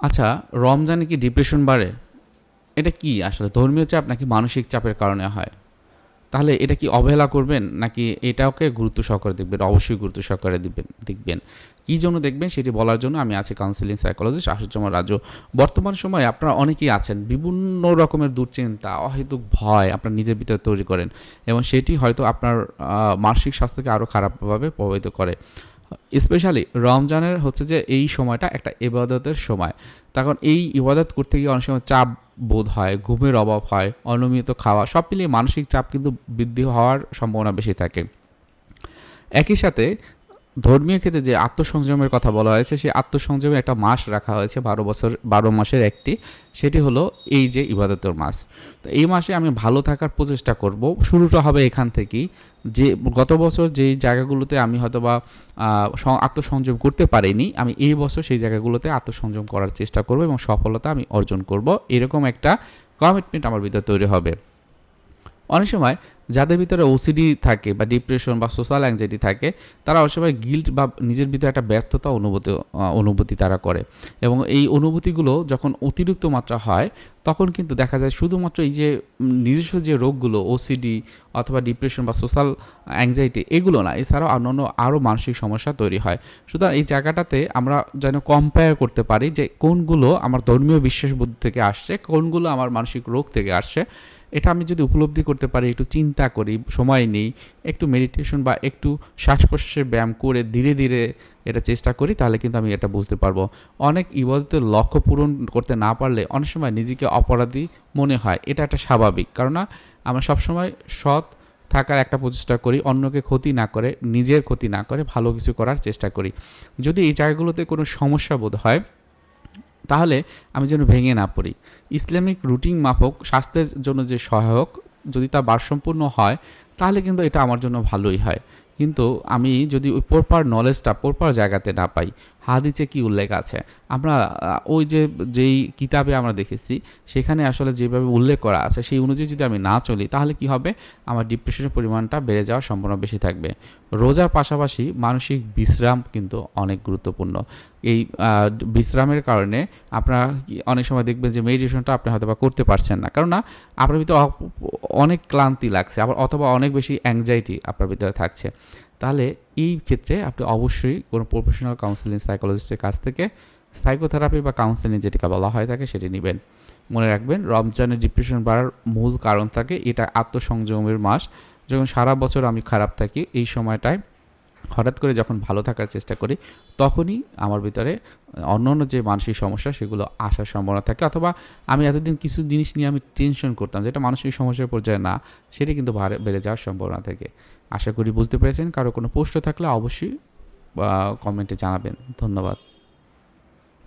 আচ্ছা রমজানে কি ডিপ্রেশন বাড়ে? এটা কি আসলে? ধর্মীয় চাপ নাকি মানসিক চাপের কারণে হয়? তাহলে এটা কি অবহেলা করবেন নাকি এটাকে গুরুত্ব সহকারে দেখবেন? অবশ্যই গুরুত্ব সহকারে দিবেন, দেখবেন। কী জন্য দেখবেন? সেটি বলার জন্য আমি আছি কাউন্সিলিং সাইকোলজিস্ট আশুজ্জামান রাজু। বর্তমান সময়ে আপনারা অনেকেই আছেন, বিভিন্ন রকমের দুশ্চিন্তা, অহেতুক ভয় আপনার নিজের ভিতরে তৈরি করেন এবং সেটি হয়তো আপনার মানসিক স্বাস্থ্যকে আরও খারাপভাবে প্রভাবিত করে। স্পেশালি রমজানের হচ্ছে যে এই সময়টা একটা ইবাদতের সময়। তখন এই ইবাদত করতে গিয়ে অনেক সময় চাপ বোধ হয়, ঘুমের অভাব হয় অনিয়মিত খাওয়া, সব মিলিয়ে মানসিক চাপ কিন্তু বৃদ্ধি হওয়ার সম্ভাবনা বেশি থাকে। একই সাথে ধর্মীয় ক্ষেত্রে যে আত্মসংযমের কথা বলা হয়েছে, সেই আত্মসংযমের একটা মাস রাখা হয়েছে, বারো বছর, বারো মাসের একটি। সেটি হলো এই যে ইবাদতের মাস। তো এই মাসে আমি ভালো থাকার প্রচেষ্টা করব। শুরুটা হবে এখান থেকেই। যে গত বছর যেই জায়গাগুলোতে আমি হয়তো বা আত্মসংযম করতে পারিনি, আমি এই বছর সেই জায়গাগুলোতে আত্মসংযম করার চেষ্টা করব এবং সফলতা আমি অর্জন করব। এরকম একটা কমিটমেন্ট আমার ভিতরে তৈরি হবে। অনেক সময় যাদের ভিতরে ওসিডি থাকে বা ডিপ্রেশন বা সোশ্যাল অ্যাংজাইটি থাকে তারা সময় গিল্ট বা নিজের ভিতরে একটা ব্যর্থতা অনুভূতি অনুভূতি তারা করে। এবং এই অনুভূতিগুলো যখন অতিরিক্ত মাত্রা হয়, তখন কিন্তু দেখা যায় শুধুমাত্র এই যে নিজস্ব যে রোগগুলো ওসিডি অথবা ডিপ্রেশন বা সোশ্যাল অ্যাংজাইটি এগুলো না, এছাড়াও অন্যান্য আরও মানসিক সমস্যা তৈরি হয়। সুতরাং এই জায়গাটাতে আমরা যেন কম্পেয়ার করতে পারি যে কোনগুলো আমার ধর্মীয় বিশ্বাস বুদ্ধি থেকে আসছে, কোনগুলো আমার মানসিক রোগ থেকে আসছে। এটা আমি যদি উপলব্ধি করতে পারি, একটু চিন্তা করি, সময় নেই, একটু মেডিটেশন বা একটু শ্বাস প্রশ্বাসের ব্যায়াম করে ধীরে ধীরে এটা চেষ্টা করি, তাহলে কিন্তু আমি এটা বুঝতে পারব। অনেক ইবাদতের লক্ষ্য পূরণ করতে না পারলে অনেক সময় নিজেকে অপরাধী মনে হয়, এটা একটা স্বাভাবিক। কারণ আমরা সবসময় সৎ থাকার একটা প্রচেষ্টা করি, অন্যকে ক্ষতি না করে, নিজের ক্ষতি না করে ভালো কিছু করার চেষ্টা করি। যদি এই জায়গাগুলোতে কোনো সমস্যা বোধ হয়, তাহলে আমি যেন ভেঙে না পড়ি। ইসলামিক রুটিন মাফক, স্বাস্থ্যের জন্য যে সহায়ক যদি তা ভারসম্পূর্ণ হয় তাহলে কিন্তু এটা আমার জন্য ভালোই হয়। কিন্তু আমি যদি ওই প্রপার নলেজটা প্রপার জায়গাতে না পাই, হাদিসে কি উল্লেখ আছে? আমরা ওই যে, যেই কিতাবে আমরা দেখেছি, সেখানে আসলে যেভাবে উল্লেখ করা আছে, সেই অনুযায়ী যদি আমি না চলি, তাহলে কি হবে? আমার ডিপ্রেশনের পরিমাণটা বেড়ে যাওয়ার সম্ভাবনা বেশি থাকবে। রোজার পাশাপাশি মানসিক বিশ্রাম কিন্তু অনেক গুরুত্বপূর্ণ। এই বিশ্রামের কারণে আপনারা অনেক সময় দেখবেন যে মেডিটেশনটা আপনি হয়তো বা করতে পারছেন না। কেননা, আপনার ভিতরে অনেক ক্লান্তি লাগছে, আবার অথবা অনেক বেশি অ্যাংজাইটি আপনার ভিতরে থাকছে। তাহলে এই ক্ষেত্রে আপনি অবশ্যই কোনো প্রফেশনাল কাউন্সিলিং সাইকোলজিস্টের কাছ থেকে সাইকোথেরাপি বা কাউন্সিলিং যেটিকে বলা হয় থাকে সেটি নেবেন। মনে রাখবেন, রমজানের ডিপ্রেশন বাড়ার মূল কারণ থাকে এটা আত্মসংযমের মাস। যখন সারা বছর আমি খারাপ থাকি, এই সময়টায় হঠাৎ করে যখন ভালো থাকার চেষ্টা করি, তখনই আমার ভিতরে অন্য অন্য যে মানসিক সমস্যা, সেগুলো আসার সম্ভাবনা থাকে। অথবা আমি এতদিন কিছু জিনিস নিয়ে আমি টেনশন করতাম, যেটা মানসিক সমস্যার পর্যায়ে না, সেটি কিন্তু বাড়ে- যাওয়ার সম্ভাবনা থাকে। আশা করি বুঝতে পেরেছেন। কারও কোনো প্রশ্ন থাকলে অবশ্যই কমেন্টে জানাবেন। ধন্যবাদ।